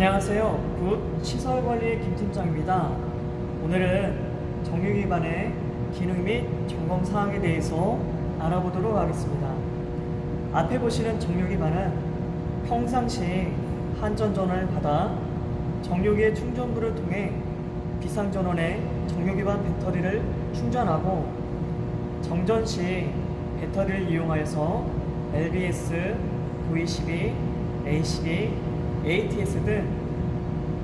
안녕하세요. 굿 시설관리의 김팀장입니다. 오늘은 정유기반의 기능 및 점검 사항에 대해서 알아보도록 하겠습니다. 앞에 보시는 정유기반은 평상시 한전 전원을 받아 정유기의 충전부를 통해 비상전원에 정유기반 배터리를 충전하고 정전 시 배터리를 이용하여서 LBS, V12, A12, ATS 등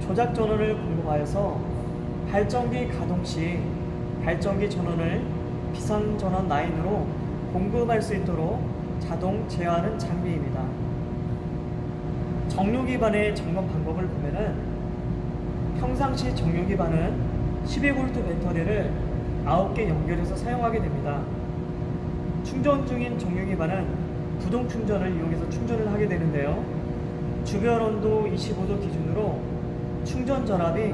조작 전원을 공급하여서 발전기 가동 시 발전기 전원을 비상 전원 라인으로 공급할 수 있도록 자동 제어하는 장비입니다. 정류 기반의 점검 방법을 보면은 평상시 정류 기반은 12V 배터리를 9개 연결해서 사용하게 됩니다. 충전 중인 정류 기반은 부동 충전을 이용해서 충전을 하게 되는데요. 주변 온도 25도 기준으로 충전 전압이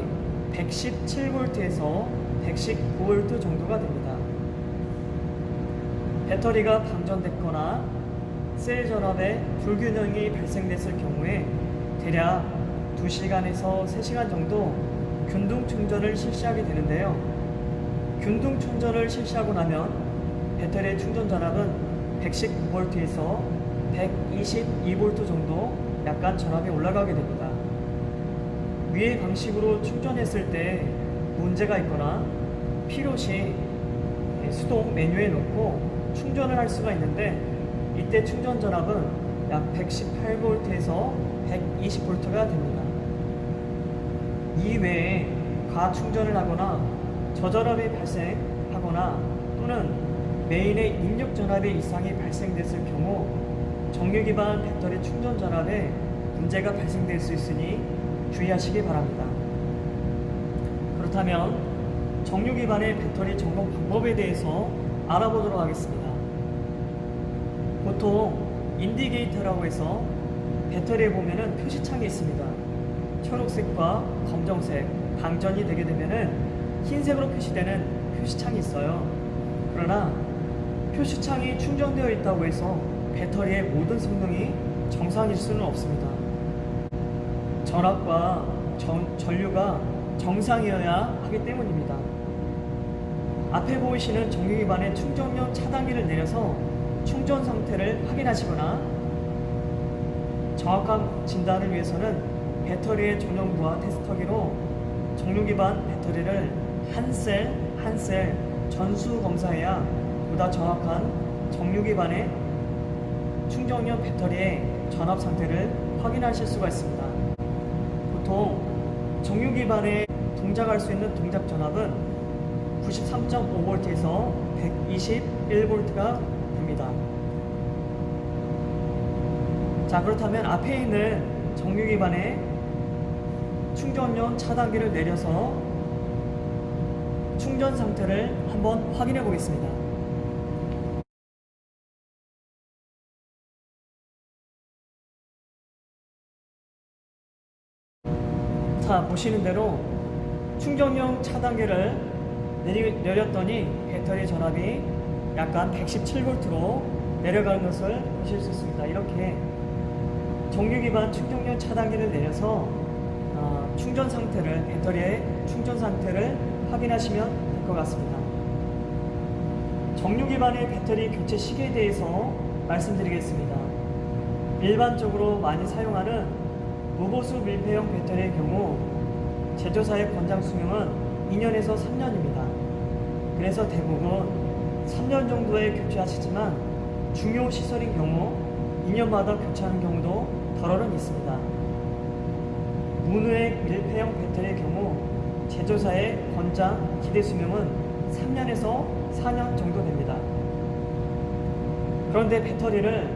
117V에서 119V 정도가 됩니다. 배터리가 방전됐거나 셀 전압에 불균형이 발생됐을 경우에 대략 2시간에서 3시간 정도 균등 충전을 실시하게 되는데요. 균등 충전을 실시하고 나면 배터리의 충전 전압은 119V에서 122V 정도 약간 전압이 올라가게 됩니다. 위의 방식으로 충전했을 때 문제가 있거나 필요시 수동 메뉴에 놓고 충전을 할 수가 있는데 이때 충전 전압은 약 118V에서 120V가 됩니다. 이외에 과충전을 하거나 저전압이 발생하거나 또는 메인의 입력 전압의 이상이 발생됐을 경우 정유 기반 배터리 충전 전압에 문제가 발생될 수 있으니 주의하시기 바랍니다. 그렇다면 정유 기반의 배터리 점검 방법에 대해서 알아보도록 하겠습니다. 보통 인디게이터라고 해서 배터리에 보면은 표시창이 있습니다. 초록색과 검정색, 방전이 되게 되면은 흰색으로 표시되는 표시창이 있어요. 그러나 표시창이 충전되어 있다고 해서 배터리의 모든 성능이 정상일 수는 없습니다. 전압과 전, 전류가 정상이어야 하기 때문입니다. 앞에 보이시는 정유 기반의 충전용 차단기를 내려서 충전 상태를 확인하시거나 정확한 진단을 위해서는 배터리의 전용부와 테스터기로 정유 기반 배터리를 한 셀 한 셀 전수 검사해야 보다 정확한 정유 기반의 충전용 배터리의 전압 상태를 확인하실 수가 있습니다. 보통 정유 기반의 동작할 수 있는 동작 전압은 93.5V에서 121V가 됩니다. 자, 그렇다면 앞에 있는 정유 기반의 충전용 차단기를 내려서 충전 상태를 한번 확인해 보겠습니다. 자, 보시는 대로 충전용 차단기를 내리, 내렸더니 배터리 전압이 약간 117V로 내려가는 것을 보실 수 있습니다. 이렇게 정유 기반 충전용 차단기를 내려서 어, 충전 상태를 배터리의 충전 상태를 확인하시면 될 것 같습니다. 정유 기반의 배터리 교체 시기에 대해서 말씀드리겠습니다. 일반적으로 많이 사용하는 무보수 밀폐형 배터리의 경우 제조사의 권장 수명은 2년에서 3년입니다. 그래서 대부분 3년 정도에 교체하시지만 중요 시설인 경우 2년마다 교체하는 경우도 덜어는 있습니다. 무누액 밀폐형 배터리의 경우 제조사의 권장 기대 수명은 3년에서 4년 정도 됩니다. 그런데 배터리를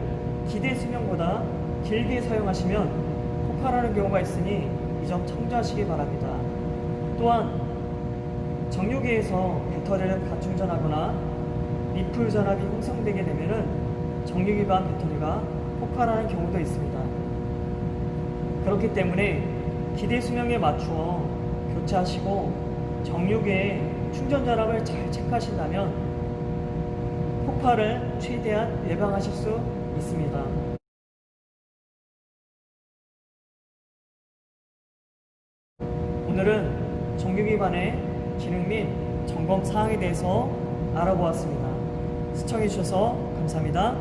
기대 수명보다 길게 사용하시면 폭발하는 경우가 있으니 이 점 참조하시기 바랍니다. 또한 정유기에서 배터리를 과충전하거나 리플 전압이 형성되게 되면은 정유 기반 배터리가 폭발하는 경우도 있습니다. 그렇기 때문에 기대 수명에 맞추어 교체하시고 정유기의 충전 전압을 잘 체크하신다면 폭발을 최대한 예방하실 수 있습니다. 오늘은 정규기반의 기능 및 점검 사항에 대해서 알아보았습니다. 시청해주셔서 감사합니다.